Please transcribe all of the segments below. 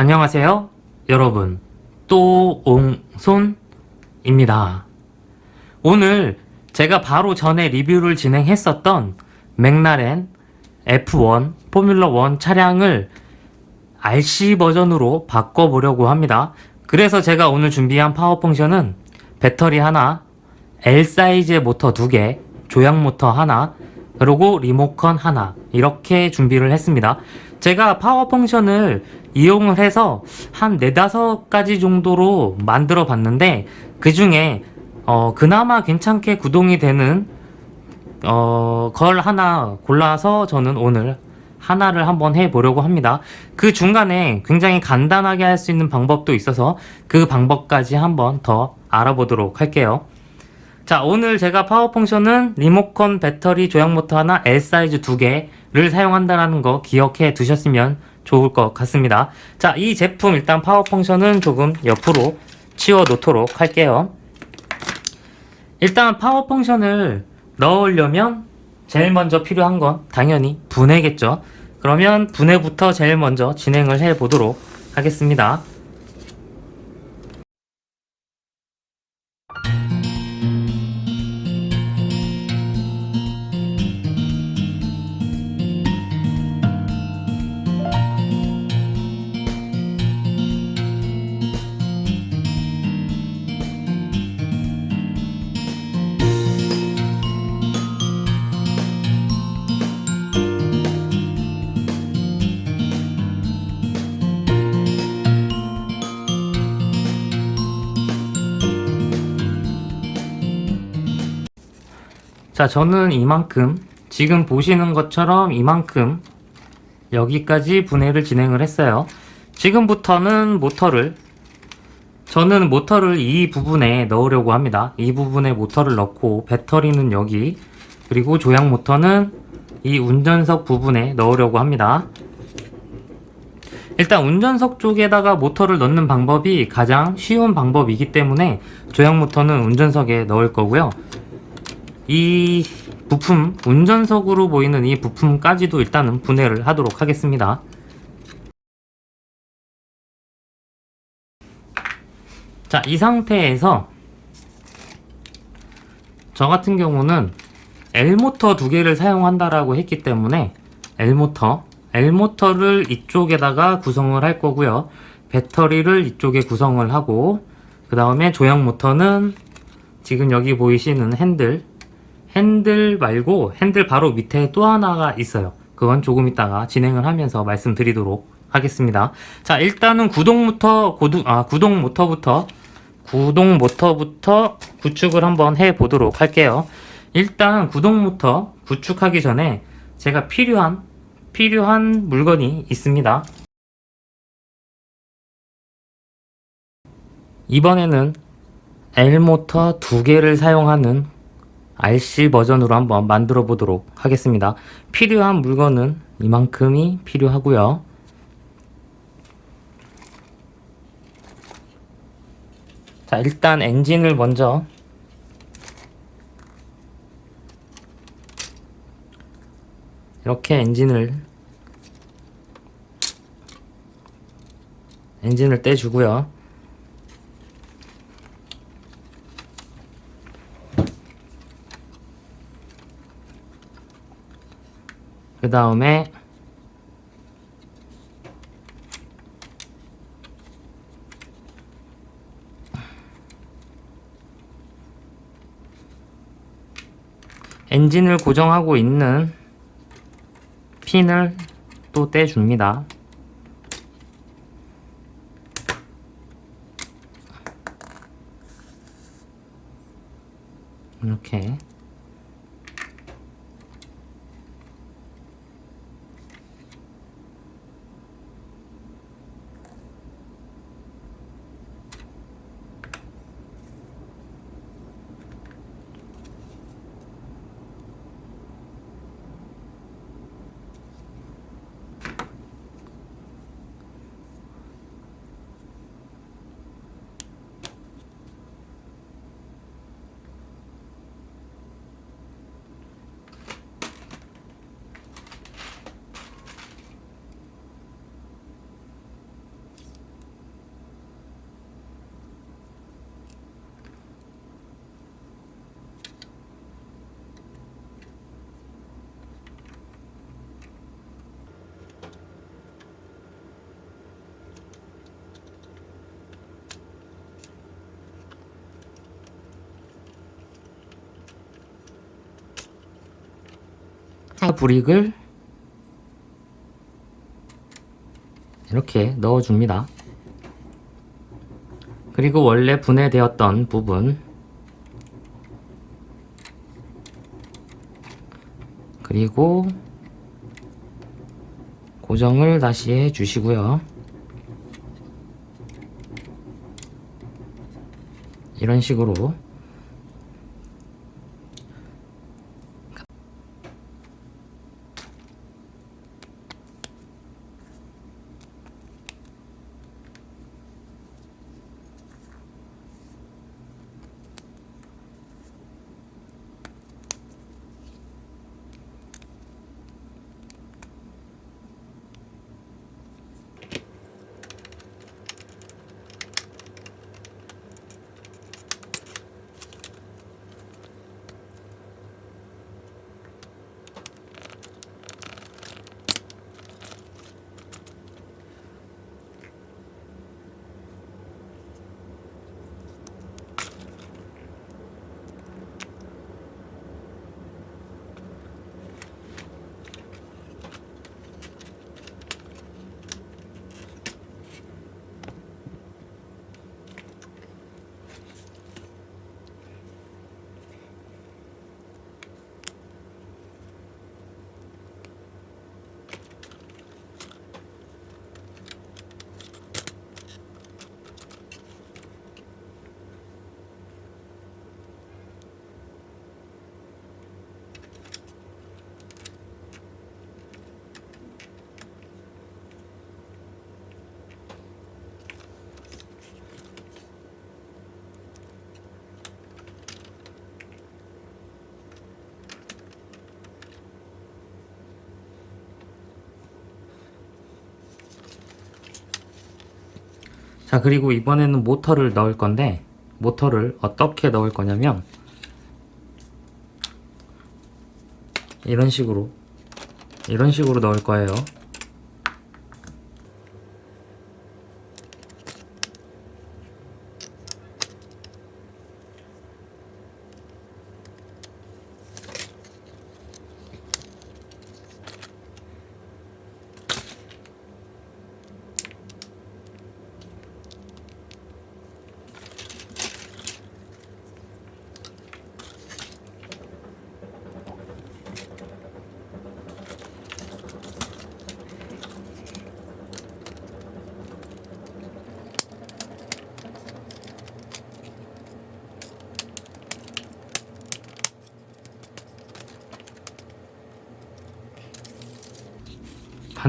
안녕하세요, 여러분. 또옹손입니다. 오늘 제가 바로 전에 리뷰를 진행했었던 맥라렌 F1 포뮬러 1 차량을 RC 버전으로 바꿔보려고 합니다. 그래서 제가 오늘 준비한 파워 펑션은 배터리 하나, L 사이즈의 모터 두 개, 조향 모터 하나, 그리고 리모컨 하나 이렇게 준비를 했습니다. 제가 파워 펑션을 이용을 해서 한 네다섯 가지 정도로 만들어 봤는데 그 중에 어 그나마 괜찮게 구동이 되는 어, 걸 하나 골라서 저는 오늘 하나를 한번 해보려고 합니다. 그 중간에 굉장히 간단하게 할 수 있는 방법도 있어서 그 방법까지 한번 더 알아보도록 할게요. 자, 오늘 제가 파워 펑션은 리모컨 배터리 조향 모터 하나 L 사이즈 두 개를 사용한다는 거 기억해 두셨으면 좋을 것 같습니다. 자, 이 제품 일단 파워 펑션은 조금 옆으로 치워 놓도록 할게요. 일단 파워 펑션을 넣으려면 제일 먼저 필요한 건 당연히 분해겠죠. 그러면 분해부터 제일 먼저 진행을 해 보도록 하겠습니다. 자, 저는 이만큼, 지금 보시는 것처럼 이만큼 여기까지 분해를 진행을 했어요. 지금부터는 모터를, 저는 모터를 이 부분에 넣으려고 합니다. 이 부분에 모터를 넣고, 배터리는 여기, 그리고 조향 모터는 이 운전석 부분에 넣으려고 합니다. 일단 운전석 쪽에다가 모터를 넣는 방법이 가장 쉬운 방법이기 때문에 조향 모터는 운전석에 넣을 거고요. 이 부품, 운전석으로 보이는 이 부품까지도 일단은 분해를 하도록 하겠습니다. 자, 이 상태에서 저 같은 경우는 L모터 두 개를 사용한다라고 했기 때문에 L모터, L모터를 이쪽에다가 구성을 할 거고요. 배터리를 이쪽에 구성을 하고 그 다음에 조향 모터는 지금 여기 보이시는 핸들 핸들 말고 핸들 바로 밑에 또 하나가 있어요. 그건 조금 이따가 진행을 하면서 말씀드리도록 하겠습니다. 자, 일단은 구동 모터, 고두, 아, 구동 모터부터, 구동 모터부터 구축을 한번 해 보도록 할게요. 일단 구동 모터 구축하기 전에 제가 필요한, 필요한 물건이 있습니다. 이번에는 L모터 두 개를 사용하는 RC 버전으로 한번 만들어 보도록 하겠습니다. 필요한 물건은 이만큼이 필요하고요. 자, 일단 엔진을 먼저 이렇게 엔진을 엔진을 떼주고요. 그 다음에 엔진을 고정하고 있는 핀을 또 떼줍니다. 이렇게 브릭을 이렇게 넣어줍니다. 그리고 원래 분해되었던 부분 그리고 고정을 다시 해 주시고요. 이런 식으로 자 그리고 이번에는 모터를 넣을 건데 모터를 어떻게 넣을 거냐면 이런 식으로 이런 식으로 넣을 거예요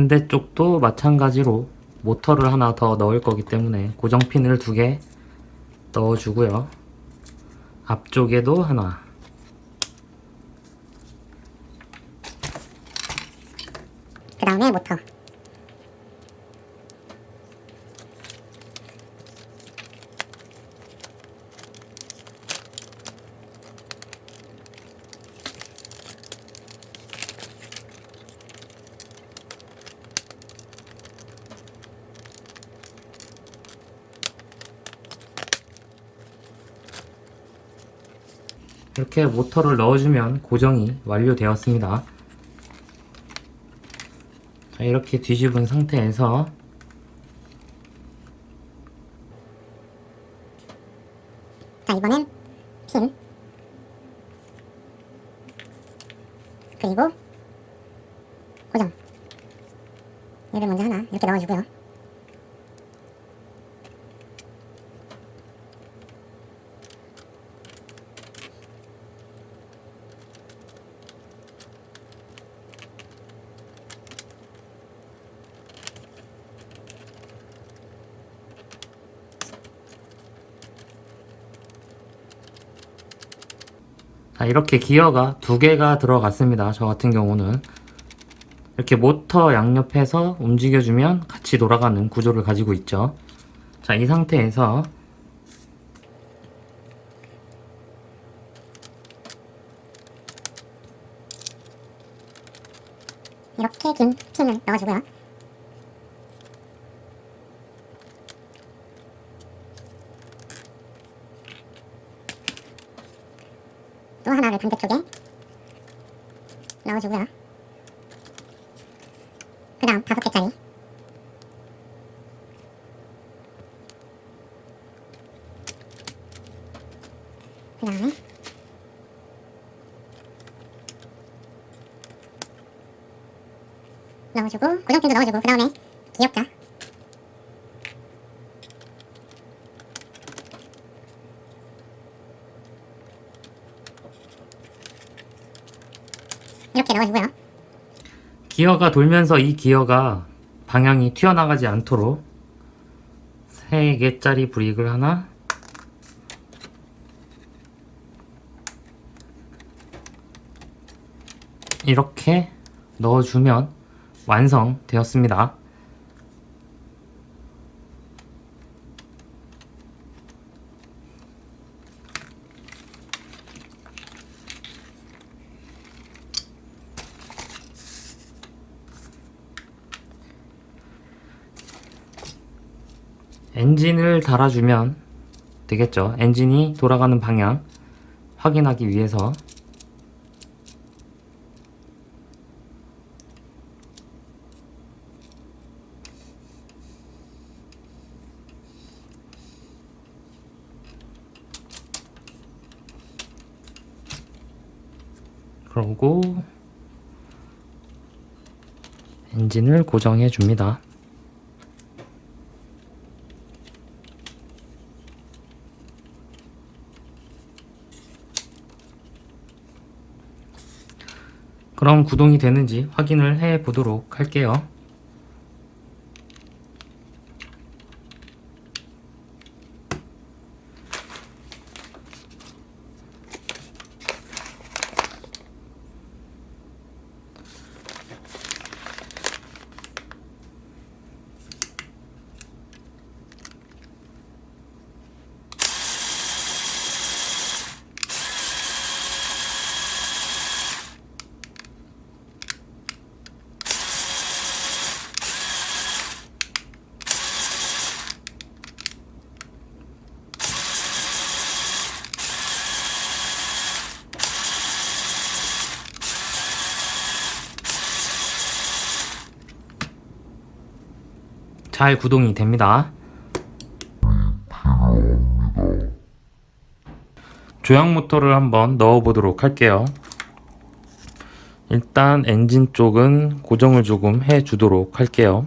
반대쪽도 마찬가지로 모터를 하나 더 넣을 거기 때문에 고정핀을 두 개 넣어주고요. 앞쪽에도 하나. 이렇게 모터를 넣어주면 고정이 완료되었습니다. 자, 이렇게 뒤집은 상태에서 자, 이번엔 핀. 그리고 고정. 얘를 먼저 하나 이렇게 넣어주고요. 자, 이렇게 기어가 두 개가 들어갔습니다. 저 같은 경우는 이렇게 모터 양옆에서 움직여주면 같이 돌아가는 구조를 가지고 있죠. 자, 이 상태에서 이렇게 긴 핀을 넣어주고요. 또 하나를 반대쪽에 넣어주고요. 다음 다섯 개짜리 그 다음에 넣어주고 고정핀도 넣어주고 그 다음에 기역자 이렇게 넣어주고요 기어가 돌면서 이 기어가 방향이 튀어나가지 않도록 3개짜리 브릭을 하나 이렇게 넣어주면 완성되었습니다. 엔진을 달아주면 되겠죠. 엔진이 돌아가는 방향 확인하기 위해서 그러고 엔진을 고정해 줍니다. 그럼 구동이 되는지 확인을 해 보도록 할게요. 잘 구동이 됩니다. 조향 모터를 한번 넣어 보도록 할게요. 일단 엔진 쪽은 고정을 조금 해 주도록 할게요.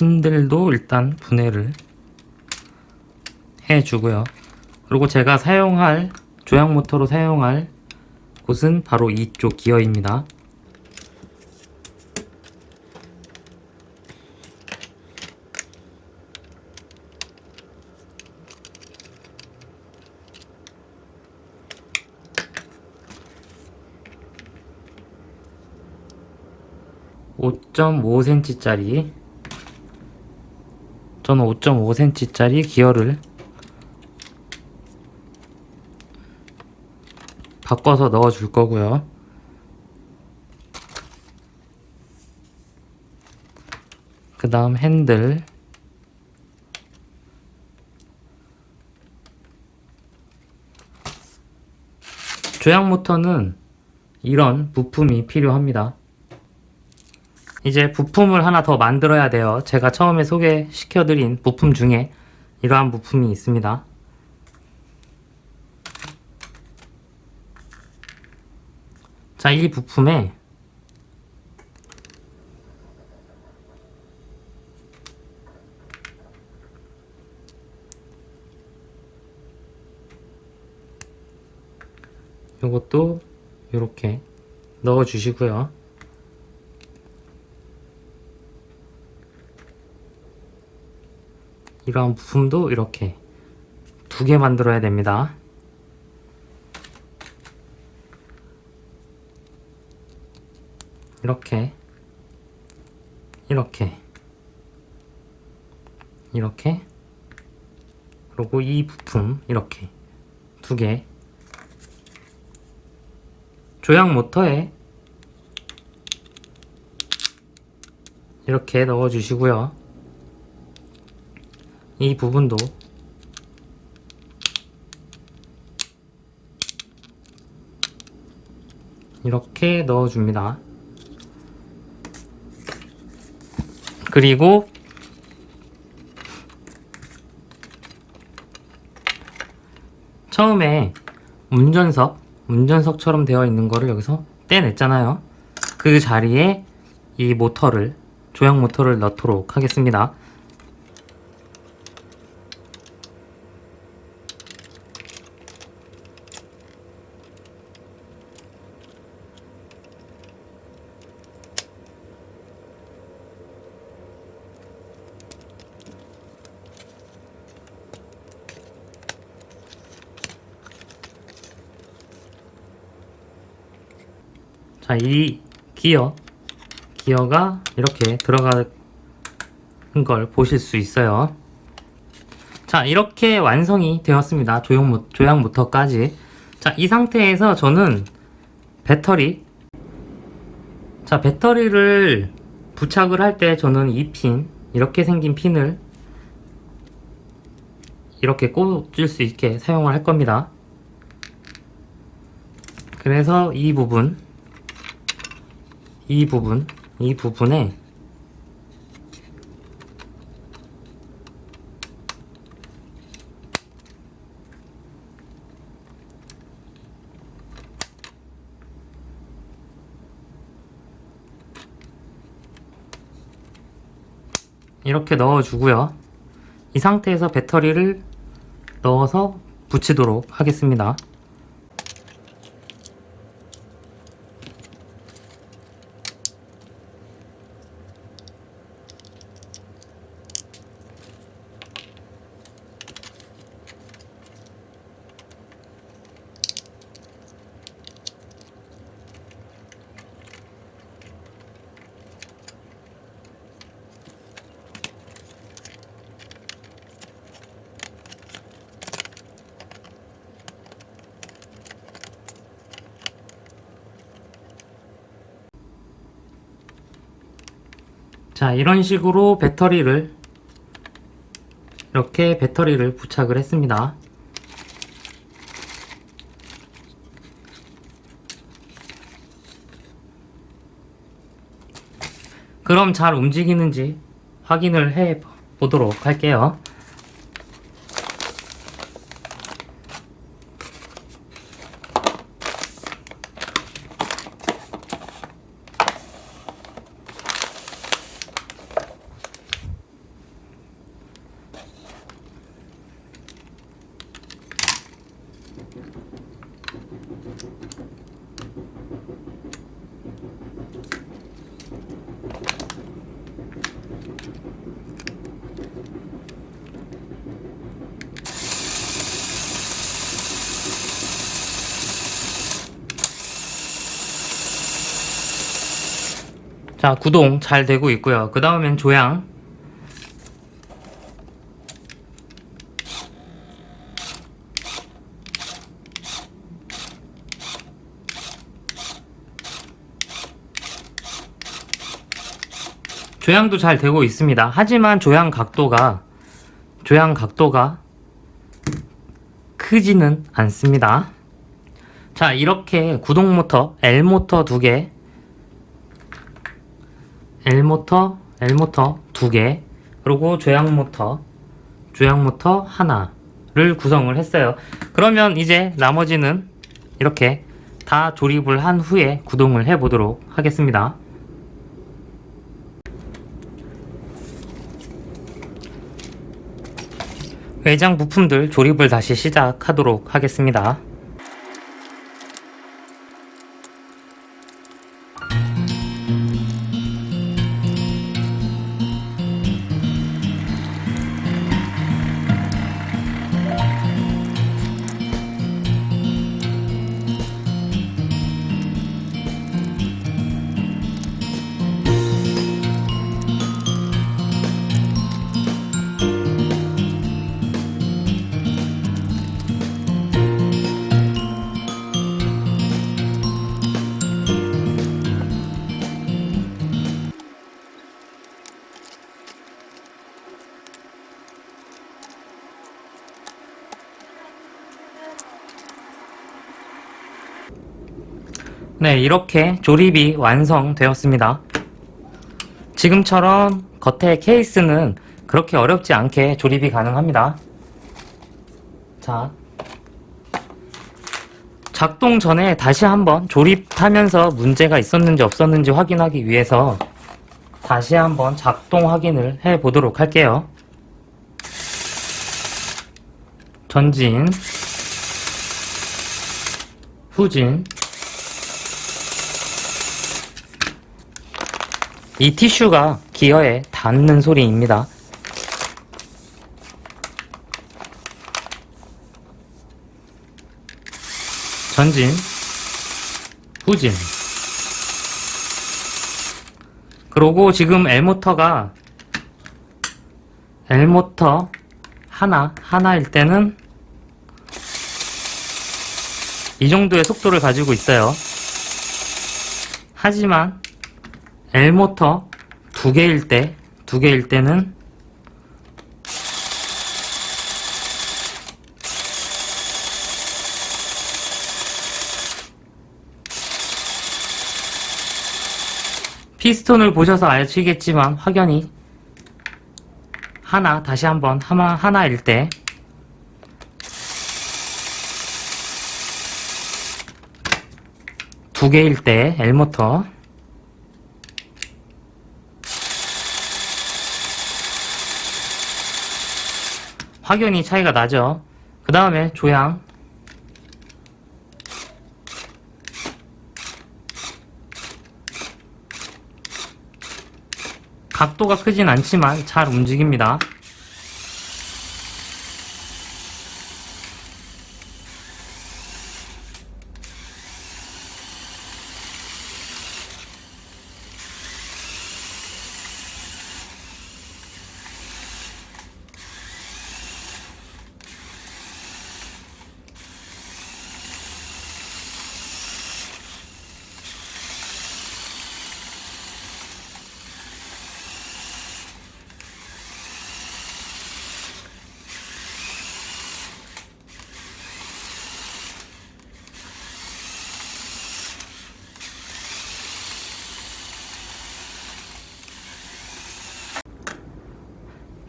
핸들도 일단 분해를 해주고요. 그리고 제가 사용할 조향 모터로 사용할 곳은 바로 이쪽 기어입니다. (5.5cm짜리) 저는 5.5cm짜리 기어를 바꿔서 넣어 줄 거고요. 그 다음 핸들 조향 모터는 이런 부품이 필요합니다. 이제 부품을 하나 더 만들어야 돼요. 제가 처음에 소개시켜드린 부품 중에 이러한 부품이 있습니다. 자, 이 부품에 이것도 이렇게 넣어 주시고요. 이러한 부품도 이렇게 두 개 만들어야 됩니다. 이렇게 이렇게 이렇게 그리고 이 부품 이렇게 두 개 조향 모터에 이렇게 넣어 주시고요. 이 부분도 이렇게 넣어줍니다. 그리고 처음에 운전석, 운전석처럼 되어 있는 거를 여기서 떼냈잖아요. 그 자리에 이 모터를, 조향 모터를 넣도록 하겠습니다. 자, 이 기어, 기어가 이렇게 들어가는 걸 보실 수 있어요. 자, 이렇게 완성이 되었습니다. 조형, 모- 조향 모터까지. 자, 이 상태에서 저는 배터리, 자, 배터리를 부착을 할 때 저는 이 핀, 이렇게 생긴 핀을 이렇게 꽂을 수 있게 사용을 할 겁니다. 그래서 이 부분, 이 부분, 이 부분에 이렇게 넣어주고요. 이 상태에서 배터리를 넣어서 붙이도록 하겠습니다. 자, 이런 식으로 배터리를 이렇게 배터리를 부착을 했습니다. 그럼 잘 움직이는지 확인을 해 보도록 할게요. 자, 구동 잘 되고 있고요. 그 다음엔 조향. 조향도 잘 되고 있습니다. 하지만 조향 각도가 조향 각도가 크지는 않습니다. 자, 이렇게 구동 모터, L 모터 두 개, L 모터, L 모터 두 개, 그리고 조향 모터, 조향 모터 하나를 구성을 했어요. 그러면 이제 나머지는 이렇게 다 조립을 한 후에 구동을 해 보도록 하겠습니다. 외장 부품들 조립을 다시 시작하도록 하겠습니다. 네, 이렇게 조립이 완성되었습니다. 지금처럼 겉에 케이스는 그렇게 어렵지 않게 조립이 가능합니다. 자, 작동 전에 다시 한번 조립하면서 문제가 있었는지 없었는지 확인하기 위해서 다시 한번 작동 확인을 해 보도록 할게요. 전진, 후진, 이 티슈가 기어에 닿는 소리입니다. 전진, 후진. 그러고 지금 L모터가 L모터 하나, 하나일 때는 이 정도의 속도를 가지고 있어요. 하지만 L모터 두 개일 때, 두 개일 때는 피스톤을 보셔서 아시겠지만 확연히 하나, 다시 한번 하나, 하나일 때 두 개일 때 L모터 확연히 차이가 나죠. 그 다음에 조향. 각도가 크진 않지만 잘 움직입니다.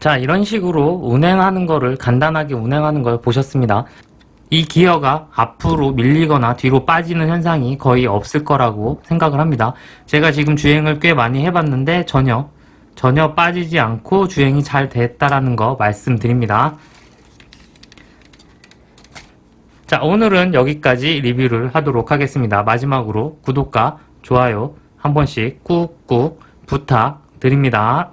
자, 이런 식으로 운행하는 거를 간단하게 운행하는 걸 보셨습니다. 이 기어가 앞으로 밀리거나 뒤로 빠지는 현상이 거의 없을 거라고 생각을 합니다. 제가 지금 주행을 꽤 많이 해봤는데 전혀, 전혀 빠지지 않고 주행이 잘 됐다라는 거 말씀드립니다. 자, 오늘은 여기까지 리뷰를 하도록 하겠습니다. 마지막으로 구독과 좋아요 한 번씩 꾹꾹 부탁드립니다.